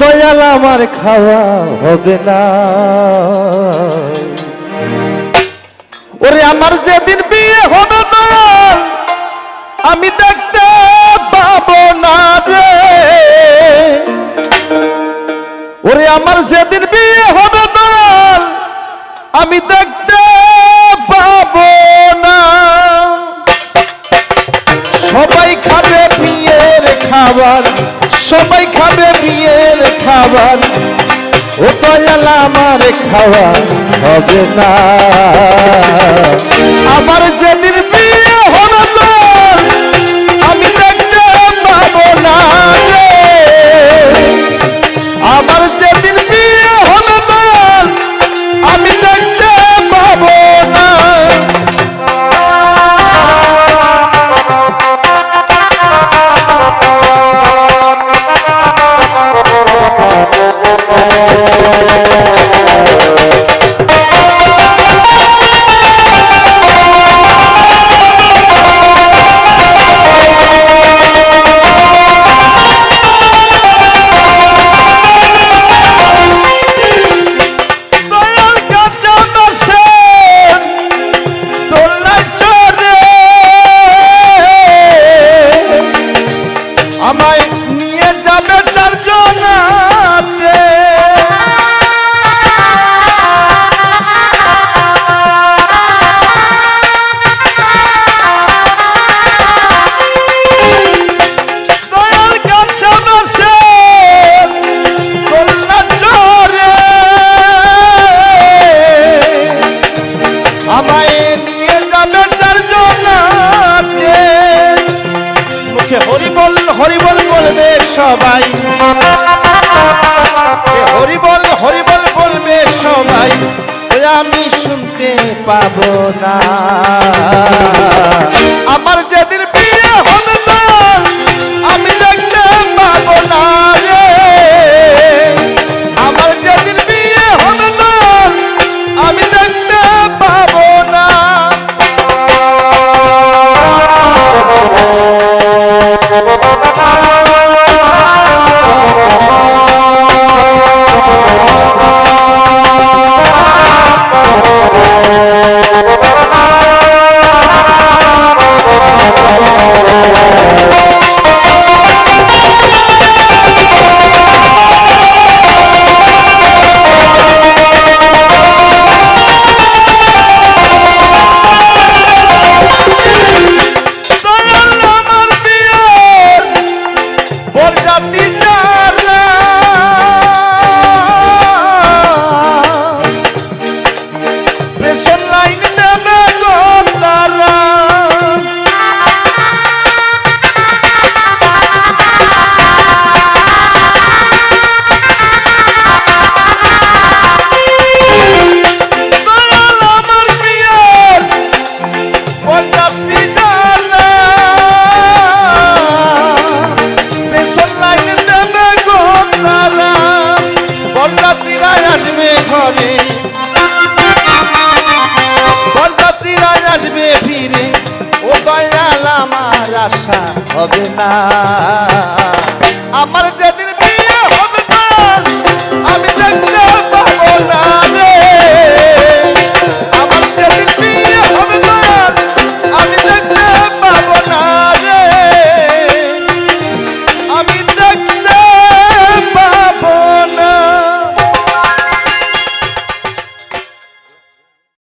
দয়াল আমার খাওয়া হবে না। ওরে আমার যেদিন বিয়ে হবে দয়াল, আমি দেখতে পাবো না রে। ওরে আমার যেদিন বিয়ে হবে দয়াল, আমি দেখতে পাবো না। সবাই খাবে বিয়ের খাবার, সবাই খাবে বিয়ের খাবার? ও দয়াল আমার খাওয়া হবে না। আমার যেদিন মুখে হরি বল হরি বল বলবে সবাই। হরিবল হরি বল হরি বল বলবে সবাই আমি শুনতে পাবো না। না